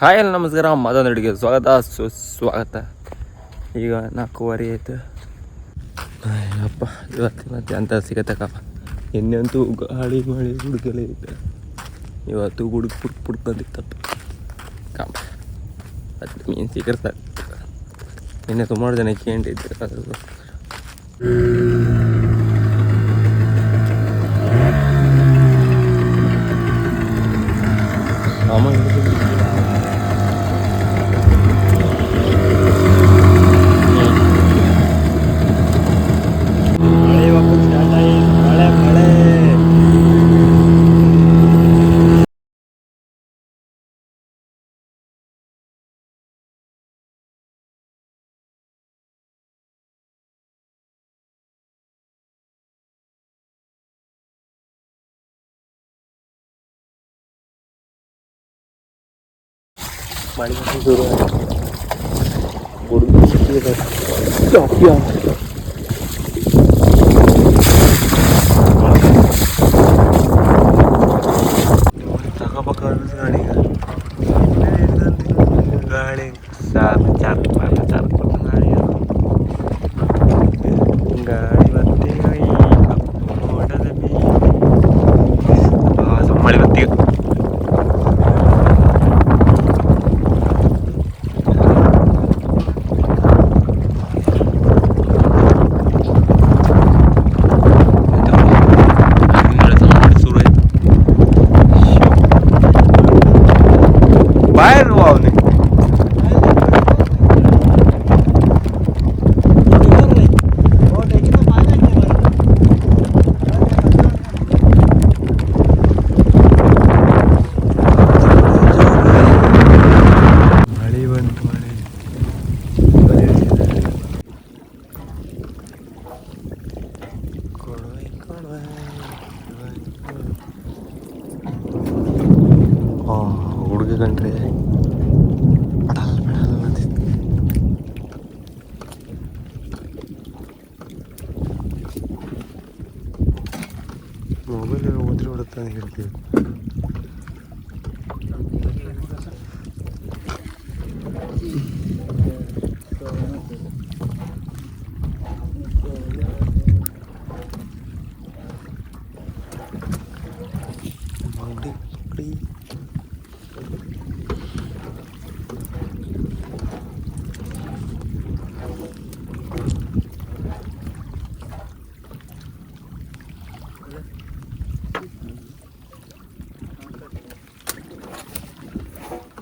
Hi ಎಲ್ಲ ನಮಸ್ಕಾರ ಮದೊಂದು ಅಡುಗೆ ಸ್ವಾಗತ ಸುಸ್ವಾಗತ ಈಗ ನಾಲ್ಕೂವರೆ ಆಯ್ತು. ಅಪ್ಪ ಮತ್ತೆ ಅಂತ ಸಿಗತ್ತಕ್ಕಪ್ಪ ಇನ್ನೆಂತೂ ಗಾಳಿ, ಮಳೆ ಹುಡುಗಲೇ ಇದೆ. ಇವತ್ತು ಹುಡುಗ ಪುಡ್ ಪುಡ್ಕೊಂಡಿತ್ತಪ್ಪ ಕಾಪ ಅದು ಮೀನು ಸಿಗರ್ತಾ ನಿನ್ನೆ ಸುಮಾರು ಜನ ಕೇಳಿದ್ದೆ. 많이 힘들어요. 모르는 시기에서 진짜 야 ക്രീ ക്രീ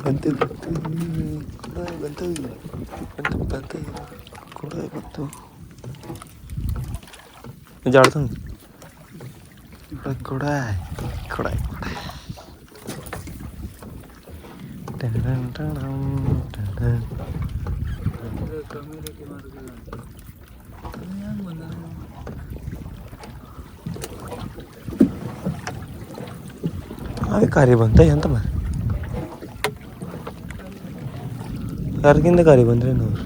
Vente, vente, vente, vente, vente, കൂടെ പത്ത് ഇജ് അടുത്ത് കൂടെ കൂടെ കൂടെ ಅದೇ ಕಾರಿ ಬಂತ ಎಂತ ಮಾರಿ ಯಾರಿಗಿಂದ ಕಾರಿ ಬಂದ್ರೆ ನೋಡ್ರಿ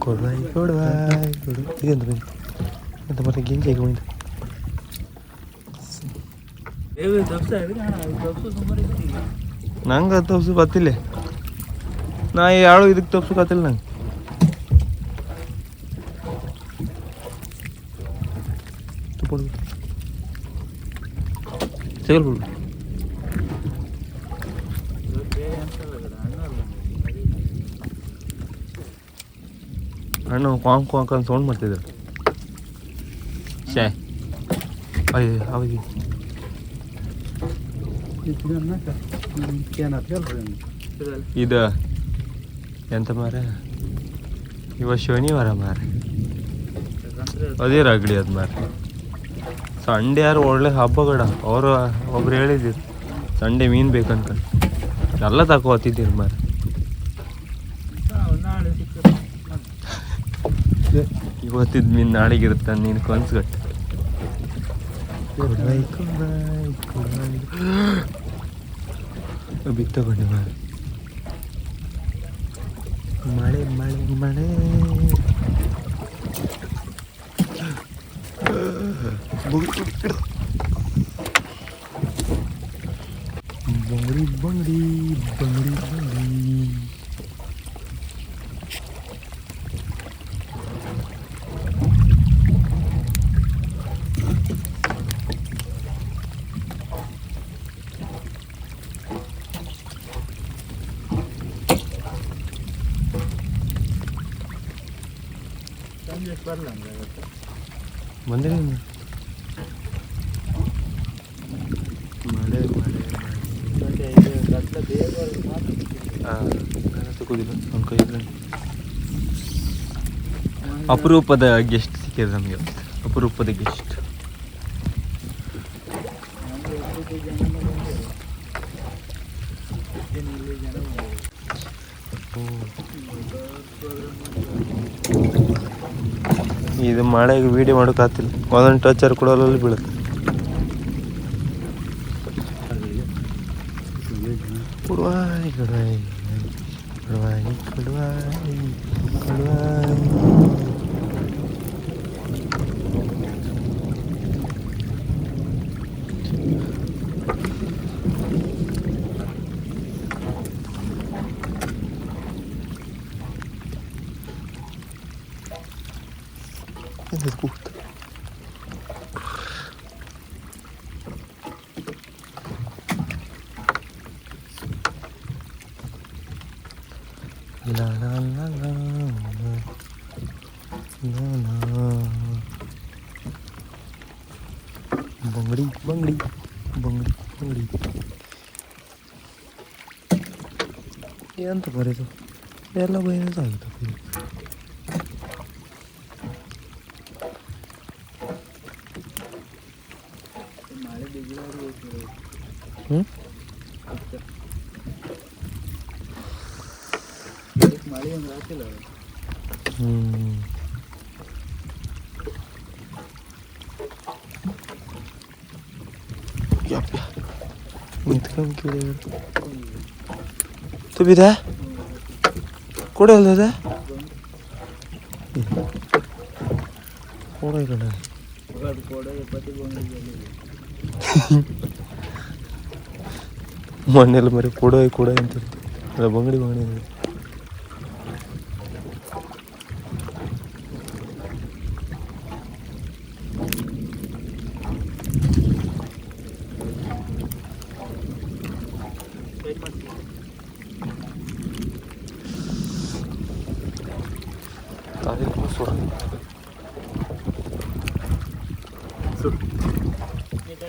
ಕೊಡ್ಬಾಯ್ ಕೊಡ್ಬಾಯ್ ಕೊಡು ಇದೆಂತ ಬಂತು ಎಂತ ಮತ್ತೆ ಗಿಂಜಾಗಿ ಬಂತು ನಂಗೆ ತಪ್ಸು ಬತ್ತಿಲ್ಲ ನಾ ಯಾಳು ಇದಕ್ಕೆ ತಪ್ಸು ಕತ್ತಿಲ್ಲ ನಂಗೆ. ಅಣ್ಣ ಕ್ವಾಂಕ್ ಕ್ವಾಂಕ್ ಅಂತ ಸೌಂಡ್ ಮಾಡ್ತಿದ್ರು. ಶೇ ಅಯ್ಯ ಅವಾಗ ಇದು ಎಂತ ಮಾರ? ಇವ ಶನಿವಾರ ಮಾರ. ಅದೇ ರಗಡಿ ಅದು ಮಾರ. ಸಂಡೆ ಯಾರು ಒಳ್ಳೆ ಹಬ್ಬಗಡ ಅವರು ಒಬ್ರು ಹೇಳಿದ್ರು, ಸಂಡೆ ಮೀನು ಬೇಕಂತ. ಎಲ್ಲ ತಕೋತಿದ್ದೀರಿ ಮಾರ. ಇವತ್ತಿದ್ ಮೀನು ನಾಳೆಗಿರುತ್ತೆ ನೀನು ಕನ್ಸ್ಗಟ್ಟು. Kurai, kurai, kurai. Abi tak guna mal. Malay, malay, malay. Bungri, bungri, bungri. ಇವತ್ತು ಬಂದಿರಿ ಮಳೆ ಮಳೆ ಮತ್ತೆ ಇದು ಕಷ್ಟ ಬೇಗ ಬರೋದು ಮಾತ್ರ ಹಾಂ ತಗೋದಿಲ್ಲ ನಮ್ಮ ಕೈಯಲ್ಲಿ ಅಪರೂಪದ ಗೆಸ್ಟ್ ಸಿಕ್ಕಿದೆ ನಮಗೆ ಅಪರೂಪದ ಗೆಸ್ಟ್ ಇದು ಮಳೆಗೆ ವೀಡಿಯೋ ಮಾಡೋಕ್ಕಾಗ್ತಿಲ್ಲ ಒಂದೊಂದು ಟಚರ್ ಕೊಡೋಲ್ಲಿ ಬೀಳುತ್ತೆ. ಕೊಡುವಾಯಿ ಕೊಡುವಾಯಿ ಕೊಡುವಾಯಿ ಕೊಡುವಾಯಿ ಕೊಡುವಾಯಿ 나나. 벙리 벙리 벙리 벙리. 얘한테 말해서 멜라 보이는 사이다 ಕೂಡ ಇಲ್ಲ ಅದು? ಕೂಡ ಎಪ್ಪತ್ತು ಬಂದಿದೆ ಮಣ್ಣೆಲ್ಲ ಮರಿ ಕೊಡೋಯ್ ಕೊಡೋಯ್ ಅಂತ ಬಂಗಡಿ ಬಂಗಡಿ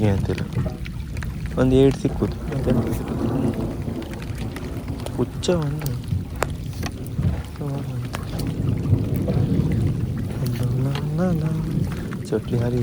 ಹೀಗೆ ಅಂತಿಲ್ಲ ಒಂದು ಏಟ್ ಸಿಕ್ಕೋದು ಹುಚ್ಚ ಒಂದು ಚಟ್ಲಿ ಹಾರಿ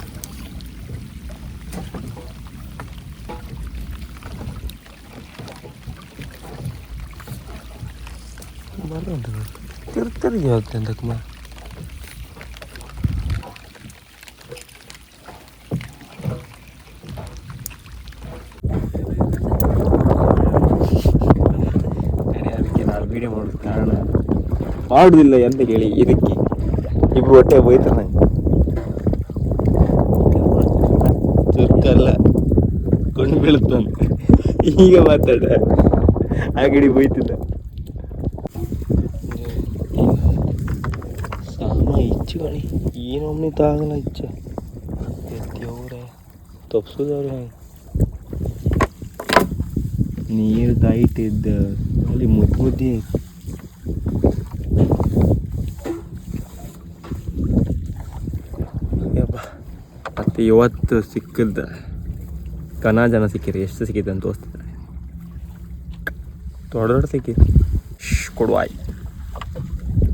ತಿರ್ತಿರಿ ಯಾವತ್ತೆ ಅಂತಕ್ಕೆ ಮಾ ಅದಕ್ಕೆ ನಾನು ವಿಡಿಯೋ ಮಾಡೋದು ಕಾರಣ ಮಾಡುದಿಲ್ಲ ಎಂತ ಕೇಳಿ ಇದಕ್ಕೆ ಇಬ್ರು ಹೊಟ್ಟೆ ಹೋಯ್ತಾರ ನಂಗೆ ಚುರುಕಲ್ಲ ಕೊಂಡು ಬೀಳುತ್ತಾನೆ ಈಗ ಮಾತಾಡ ಆ ಗಡಿ ಹೋಯ್ತಿದ್ದ ಏನೊಮ್ಮೆ ತಾಗಲ್ಲ ಇಚ್ಚ ಎತ್ತಿಯವ್ರೆ ತಪ್ಸೋದವ್ರೆ ನೀರು ದಾಯಿಟ್ಟಿದ್ದ ಅಲ್ಲಿ ಮುದ್ದು ಮುದ್ದಿ ಮತ್ತೆ ಇವತ್ತು ಸಿಕ್ಕಿದ್ದ ಕನ ಜನ ಸಿಕ್ಕಿರಿ ಎಷ್ಟು ಸಿಕ್ಕಿದ್ದೆ ಅಂತ ತೋರಿಸ್ತಿದ್ದಾರೆ ದೊಡ್ಡ ದೊಡ್ಡ ಸಿಕ್ಕಿರಿ ಶ್ ಕೊಡುವಾಯ್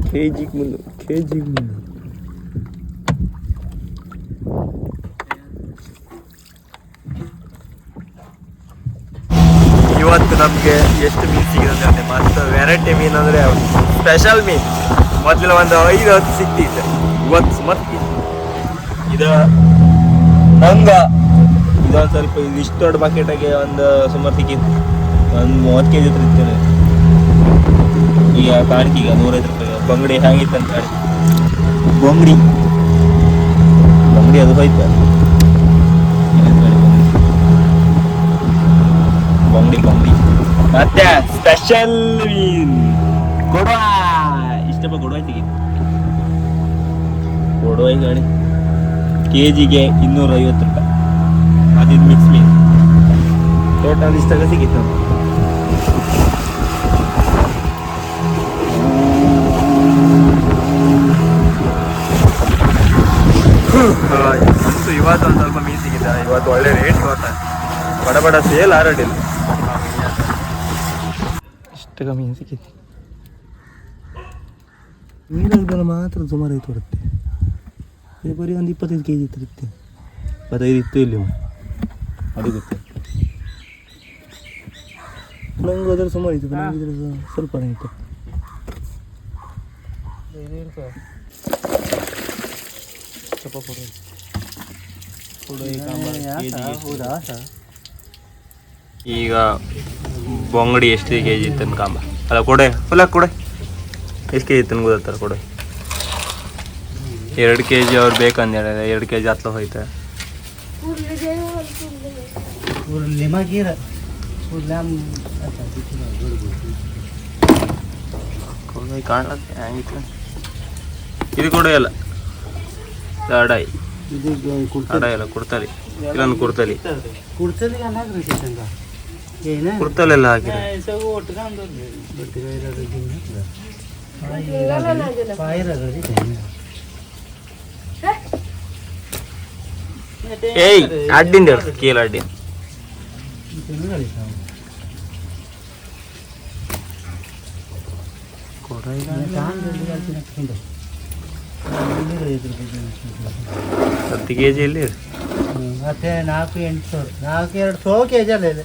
ಕೆ ಜಿಗೆ ಮುಂದೆ ಕೆ ಜಿಗೆ ಮುಂದೆ ಇವತ್ತು ನಮಗೆ ಎಷ್ಟು ಮೀನು ಸಿಗುತ್ತೆ ಅಂದ್ರೆ ಮತ್ತು ವೆರೈಟಿ ಮೀನು ಅಂದರೆ ಸ್ಪೆಷಲ್ ಮೀನು. ಮೊದಲು ಒಂದು ಐದು ಹತ್ತು ಸಿಕ್ತಿತ್ತು. ಇವತ್ತು ಮತ್ತೆ ಇದು ನಂಗ ಇದೊಂದು ಸ್ವಲ್ಪ ಇದು ಇಷ್ಟು ದೊಡ್ಡ ಬಕೆಟಾಗೆ ಒಂದು ಸುಮಾರು ಸಿಕ್ಕಿತ್ತು. ಒಂದು ಮೂವತ್ತು ಕೆ ಜಿ ಹತ್ರ ಇರ್ತೇನೆ ಈಗ ಕಾಣಿಕೆ ಈಗ ನೂರೈದು ರೂಪಾಯಿ. ಬಂಗಡಿ ಹೇಗಿತ್ತು ಅಂತ ಬಂಗಡಿ. ಬಂಗಡಿ ಅದು ಹೋಯ್ತು? ಮತ್ತೆ ಸ್ಪೆಷಲ್ ಕೊಡುವ. ಇಷ್ಟಪ್ಪ ಕೊಡುವ ಸಿಗಿತ್ತು ಕೊಡುವ ಗಾಡಿ ಕೆ ಜಿಗೆ ಇನ್ನೂರ ಐವತ್ತು ರೂಪಾಯಿ ಅದಿದು ಮಿಕ್ಸ್ ಮೀನ್ ಟೋಟಲ್ ಇಷ್ಟಾಗ ಸಿಗಿತ್ತು ಇವತ್ತು ಒಂದು ಸ್ವಲ್ಪ ಮೀನು ಸಿಗಿದೆ ಇವತ್ತು ಒಳ್ಳೆ ರೇಟ್ ಬರ್ತಾ ಬಡ ಬಡ ಸೇಲ್ ಆರಡಿಲ್ಲ. ಇಷ್ಟು ಮೀನು ಸಿಕ್ಕಿತ್ತು. ನೀರಲ್ಲಿ ಮಾತ್ರ ಸುಮಾರು ಐತೆ ಬರುತ್ತೆ ಇದು ಬರೀ ಒಂದು ಇಪ್ಪತ್ತೈದು ಕೆ ಜಿ ಇತ್ತು. ಇರುತ್ತೆ ಇಪ್ಪತ್ತೈದು ಇತ್ತು ಇಲ್ಲಿ ಅದು ಗೊತ್ತು. ನಂಗೆ ಅದ್ರ ಸುಮಾರು ಇತ್ತು ನಂಗೆ ಇದ್ರ ಸ್ವಲ್ಪ ಇತ್ತು ಸ್ವಲ್ಪ ಕೊಡು. ಈಗ ಬೊಂಗಡಿ ಎಷ್ಟು ಕೆ ಜಿ ಇತ್ತು ಕಾಂಬ ಅಲ್ಲ ಕೊಡೆ. ಫುಲ್ಲ ಕೊಡೆ. ಎಷ್ಟು ಕೆ ಜಿ ಇತ್ತು ಗೊತ್ತಾರ ಕೊಡೆ. ಎರಡು ಕೆ ಜಿ ಅವ್ರು ಬೇಕಂದೇಳ ಎರಡು ಕೆ ಜಿ ಹತ್ಲ ಹೋಯ್ತಾ. ಇದು ಕೊಡ ಇಲ್ಲ ಅಡಾಯಿ. ಅಡಾಯಿ ಇಲ್ಲ ಕುಡ್ತಲಿ. ಇಲ್ಲ ಅನ್ನಾಗ್ರಿ ಶೇಷಂಗ ಏನ ಕುಡ್ತಲೆಲ್ಲ ಹಾಕಿದೆ ಏಯ್ ಅಡ್ಡಿಂದ ಹೇಳ್ತು ಕೀಲ ಅಡ್ಡಿ ಹತ್ತು ಕೆ ಜಿ ಇಲ್ಲಿ ಮತ್ತೆ ನಾಲ್ಕು ಎಂಟು ಸಾವಿರ ನಾಲ್ಕು ಎರಡು ಸಾವಿರ ಕೆ ಜಿ ಅಲ್ಲ ಇದೆ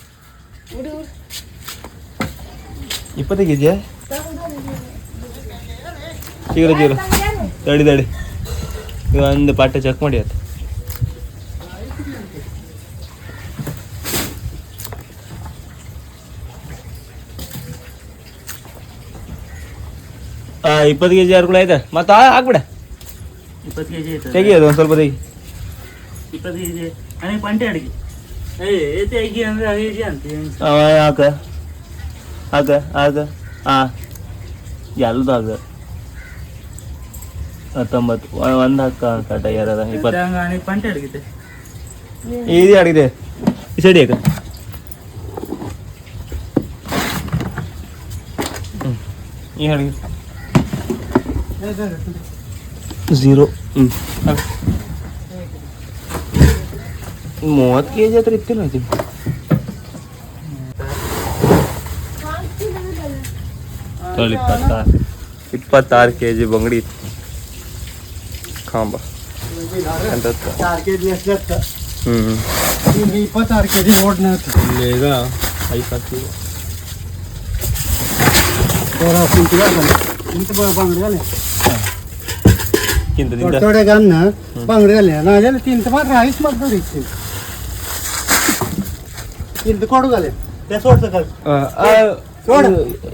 ಇಪ್ಪತ್ತು ಕೆ ಜಿಯಾ ಚೀರ ಚೀರ ತಡಿ ತಡಿ. ಒಂದು ಪಾಟ ಚೆಕ್ ಮಾಡಿ ಆಯ್ತು. ಹಾಂ ಇಪ್ಪತ್ತು ಕೆ ಜಿ ಯಾರು ಕೂಡ ಆಯ್ತಾ ಮತ್ತೆ ಹಾಕ್ಬಿಡ. ಇಪ್ಪತ್ತು ಕೆ ಜಿ ತೆಗಿ ಒಂದು ಸ್ವಲ್ಪ ತೆಗಿ. ಇಪ್ಪತ್ತು ಕೆ ಜಿ ನನಗೆ ಪಂಟೆ ಅಡಿಗೆ. ಏ ಅಂದರೆ ಅಂತ. ಹಾಕ. ಹಾಕ ಹಾಕ ಹಾ ಎಲ್ದು ಹಾಕ ಹತ್ತೊಂಬತ್ತು ಒ- ಒಂದು ಹಾಕ ಕಟ ಯಾರದ ಇಪ್ಪತ್ತು ನನಗೆ ಪಂಟೆ ಅಡಿಗೆ ಇದು ಆಡಿದೆ ಈ ಸೈಡ್ ಯಾಕ ಹ್ಞೂ ಈ ಅಡಿಗೆ ಝೀರೋ ಹ್ಞೂ ಮೂವತ್ತು ಕೆ ಜಿ ಹತ್ರ ಇತ್ತಿಲ್ಲ ಇದು ತೊಳಿ ಇಪ್ಪತ್ತಾರು ಇಪ್ಪತ್ತಾರು ಕೆ ಜಿ ಬಂಗಡಿ ಕಾಂಬ ಅಂತ ಹ್ಞೂ ಇಪ್ಪತ್ತಾರು ಕೆ ಜಿ ಓಡ್ನ ಈಗ ಐಪತ್ತು ಬಂಗಡಿಗನ್ನ ಬಂಗಡಿಗಲ್ಲ ನಾವೆಲ್ಲ ತಿಂತ ಮಾತ್ರ ಐಸ್ ಮಾಡ್ಕೊಂಡು ಇರ್ತೀನಿ ತಿಂತ ಕೊಡುಗಲ್ಲ ಸೋಡ್ಸಕ್ಕ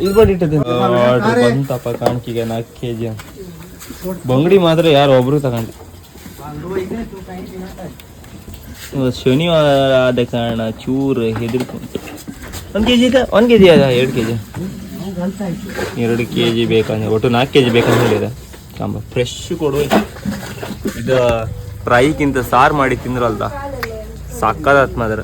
ಇದು ಬಂತಪ್ಪ ಕಾಣಕಿಗೆ ನಾಲ್ಕು ಕೆ ಬಂಗಡಿ ಮಾತ್ರ ಯಾರು ಒಬ್ರು ತಗೊಂಡು ಶನಿವಾರ ಆದ ಕಾರಣ ಚೂರು ಹೆದರ್ಕೊಂಡು ಒಂದು ಕೆ ಜಿ ಇದೆ ಒಂದು ಕೆ ಜಿ ಅದ ಎರಡು ಕೆ ಜಿ ಎರಡು ಕೆ ಜಿ ಬೇಕಂದ್ರೆ ಒಟ್ಟು ನಾಲ್ಕು ಕೆ ಜಿ ಬೇಕಂತ ಹೇಳಿದೆ. ಫ್ರೆಶ್ ಕೊಡುವ ಇದು ಫ್ರೈಗಿಂತ ಸಾರು ಮಾಡಿ ತಿಂದ್ರಲ್ದ? ಸಾಕಾದ ಮಾತ್ರ.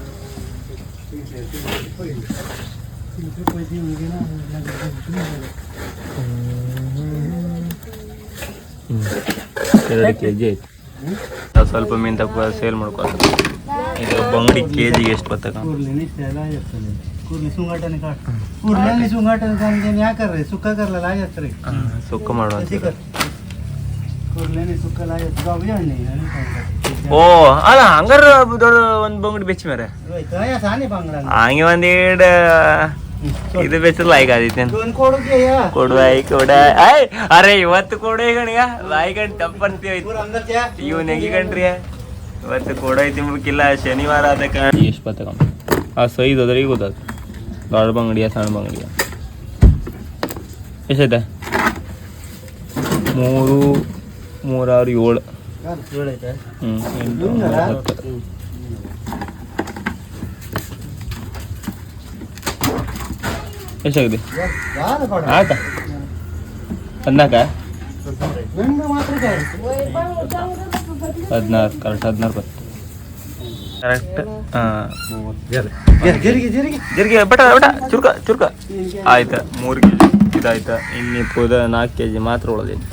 ಸ್ವಲ್ಪ ಮಿಂತ ತಪ್ಪ ಸೇಲ್ ಮಾಡ್ಕೊಳ್ಳೋದು ಇದು ಬಂಗಡಿ ಕೆ ಜಿಗೆ ಎಷ್ಟು ಬರ್ತಕ್ಕ ಸುಕ್ಕ ಮಾಡುವ ಓ ಅಲ್ಲ ಹಂಗಾರ ದೊಡ್ಡ ಒಂದು ಬಂಗಡಿ ಬೆಚ್ಚ ಮೇರೆ ಹಂಗೆ ಒಂದು ಇದು ಬೇಸು ಲಾಯ್ಕ್ ಆದಿತ್ಯನ್ ಕೊಡು ಆಯ್ ಕೊಡ ಐ ಅರೆ ಇವತ್ತು ಕೊಡು ಗಣಿಗ ಲಾಯ್ ಗಂಟ್ ಟಪ್ ಅಂತೀವಿ ಇವ್ ನೆಗಿ ಗಂಟ್ರಿ ಇವತ್ತು ಕೊಡೋಯ್ ತಿಂಬಕ್ಕಿಲ್ಲ ಶನಿವಾರ ಆದ ಕಾರಣ. ಎಷ್ಟು ಬತ್ತಕಮ್ಮ ಆ ಸೈಜ್ ಅದ್ರ ಈಗ ಗೊತ್ತಾಗ ದೊಡ್ಡ ಬಂಗಡಿಯ ಸಣ್ಣ ಬಂಗಡಿಯ? ಎಷ್ಟೈತೆ ಮೂರು ಮೂರಾರು ಏಳು. ಹ್ಞೂ ಎಂಟು ಎಷ್ಟಾಗಿದೆ ಆಯ್ತಾ? ಹದಿನಾಲ್ಕ ಹದಿನಾರು ಕರೆಕ್ಟ್ ಹದಿನಾರು ಬತ್ತು ಕರೆಕ್ಟ್ ಜೀರಿಗೆ ಬಟ ಬಟ ಚುರ್ಕ ಚುರ್ಕ. ಆಯ್ತಾ ಮೂರು ಕೆ ಜಿ ಇದಾಯ್ತಾ ಇನ್ನಿ ಪೂದ ನಾಲ್ಕು ಕೆ ಜಿ ಮಾತ್ರ ಒಳಗೈತೆ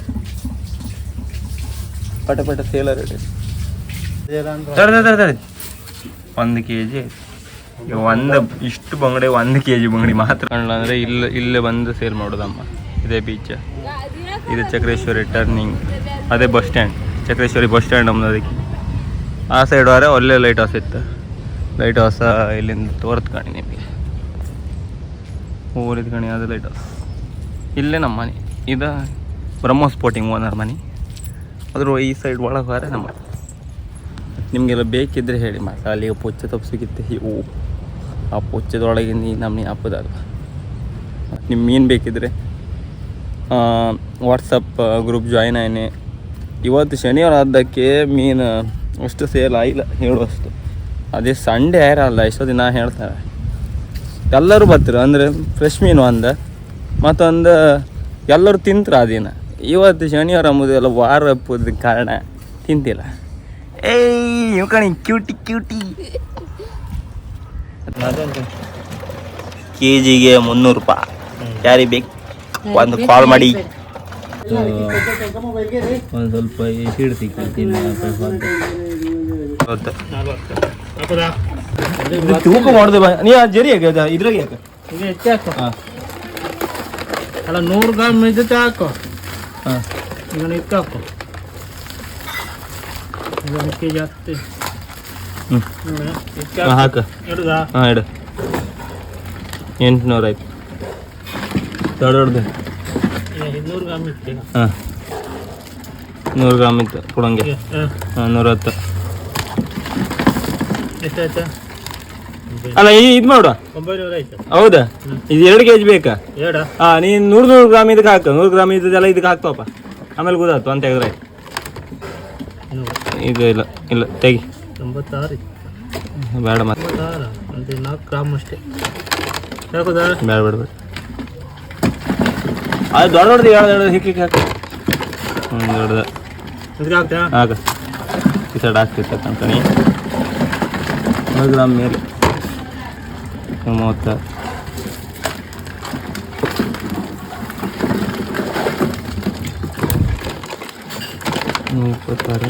ಪಟ ಪಟ ಸೇಲರ್ ಒಂದು ಕೆ ಜಿ ಆಯ್ತು. ಒಂದು ಇಷ್ಟು ಬಂಗಡೆ, ಒಂದು ಕೆ ಜಿ ಬಂಗಡಿ ಮಾತ್ರ. ಅಂದರೆ ಇಲ್ಲ ಇಲ್ಲೇ ಬಂದು ಸೇಲ್ ಮಾಡೋದಮ್ಮ. ಇದೇ ಬೀಚ್ ಇದೆ ಚಕ್ರೇಶ್ವರಿ ಟರ್ನಿಂಗ್ ಅದೇ bus stand Chakreshwari bus stand ಅದಕ್ಕೆ. ಆ ಸೈಡ್ ಹೋದ್ರೆ ಒಳ್ಳೆ ಲೈಟ್ ಹೌಸ್ ಇತ್ತು. ಲೈಟ್ ಹೌಸ್ ಇಲ್ಲಿಂದ ತೋರ್ತ್ಕಣಿ ನಿಮಗೆ. ಊರಿದ ಕಣಿ ಅದು ಲೈಟ್ ಹೌಸ್ ಇಲ್ಲೇ ನಮ್ಮ ಮನೆ. ಇದು ಬ್ರಹ್ಮ ಸ್ಪೋರ್ಟಿಂಗ್ ಓನರ್ ಮನೆ. ಅದ್ರ ಈ ಸೈಡ್ ಒಳಗೆ ಹೋದ್ರೆ ನಮ್ಮ. ನಿಮಗೆಲ್ಲ ಬೇಕಿದ್ರೆ ಹೇಳಿ ಮಸಾಲೆ ಪೊಚ್ಚೆ ತಪ್ಪಿಸಿಗಿತ್ತೆ ಇವು ಆ ಪೊಚ್ಚದೊಳಗೆ ನೀ ನಮ್ಮನೆ ಹಾಕೋದಲ್ವ ನಿಮ್ಮ ಮೀನು ಬೇಕಿದ್ರೆ ವಾಟ್ಸಪ್ ಗ್ರೂಪ್ ಜಾಯ್ನ್ ಆಯ್ನೆ. ಇವತ್ತು ಶನಿವಾರ ಆದಕ್ಕೆ ಮೀನು ಅಷ್ಟು ಸೇಲ್ ಆಗಿಲ್ಲ ಹೇಳುವಷ್ಟು. ಅದೇ ಸಂಡೇ ಇರಲ್ಲ ಎಷ್ಟೋ ದಿನ ಹೇಳ್ತಾರೆ. ಎಲ್ಲರೂ ಬರ್ತಾರೆ, ಅಂದರೆ ಫ್ರೆಶ್ ಮೀನು ಒಂದು ಮತ್ತೊಂದು ಎಲ್ಲರೂ ತಿಂತಾರೆ ಆ ದಿನ. ಇವತ್ತು ಶನಿವಾರ ಅಂಬುದೆಲ್ಲ ವಾರ ಹಬ್ಬದ ಕಾರಣ ತಿಂತಿಲ್ಲ. ಏಯ್ ಇವ್ ಕಣಿ ಕ್ಯೂಟಿ ಕ್ಯೂಟಿ ಕೆ ಜಿಗೆ ಮುನ್ನೂರು ರೂಪಾಯಿ. ಯಾರಿ ಬೇಕು? ಒಂದು ಕಾಲ್ ಮಾಡಿ. ಒಂದು ಸ್ವಲ್ಪ ಎಸಿಡ್ ತೂಕ ನೀ ಜರಿ ಯಾಕೆ ಇದ್ರಾಗ ಯಾಕೆ ಅಲ್ಲ ನೂರು ಗ್ರಾಮ್ ಇದ್ದತೆ ಹಾಕು. ಹಾಂ. ಇದನ್ನು ಹ್ಞೂ ಹಾಕು. ಹಾಂ ಇಡು ಎಂಟುನೂರು ಆಯ್ತು. ದೊಡ್ಡ ದೊಡ್ಡದು. ಹಾಂ. ನೂರು ಗ್ರಾಮ್ ಇತ್ತು ಕೊಡಂಗೆ. ಹಾಂ ನೂರತ್ತು ಎಷ್ಟಾಯ್ತಾ? ಅಲ್ಲ ಈ- ಇದು ಆಯ್ತು. ಹೌದಾ? ಇದು ಎರಡು ಕೆ ಜಿ ಬೇಕಾ ಹಾ ನೀನು ನೂರು ನೂರು ಗ್ರಾಮ್ ಇದಕ್ಕೆ ಹಾಕು. ನೂರು ಗ್ರಾಮ್ ಇದೆಲ್ಲ ಇದಕ್ಕೆ ಹಾಕ್ತವಪ್ಪ. ಆಮೇಲೆ ಗುದಾತು ಅಂತ ಹೇಳಿದ್ರೆ. ಇದು ಇಲ್ಲ ಇಲ್ಲ ತೆಗಿ. ತೊಂಬತ್ತಾರು ಬೇಡ ಮತ್ತೆ ತೊಂಬತ್ತಾರು ಒಂದು ನಾಲ್ಕು ಗ್ರಾಮ್ ಅಷ್ಟೇ ಯಾಕುದಾ ಬೇಡ ಬೇಡ ಬೇಡ ಅದು ದೊಡ್ಡ ದೊಡ್ಡದು ಎರಡು ದೊಡ್ಡದು ಹಿಕ್ಕಿ ಹಾಕು ಹ್ಞೂ ದೊಡ್ಡದು ಇದಕ್ಕೆ ಹಾಕ್ತಾ ಹಾಕ ಈ ಸೈಡ್ ಹಾಕ್ತಿತ್ತು ಕಂಪನಿ ನೂರು ಗ್ರಾಮ್ ಮೇಲೆ ಮೂವತ್ತ ನೂರ ಇಪ್ಪತ್ತಾರು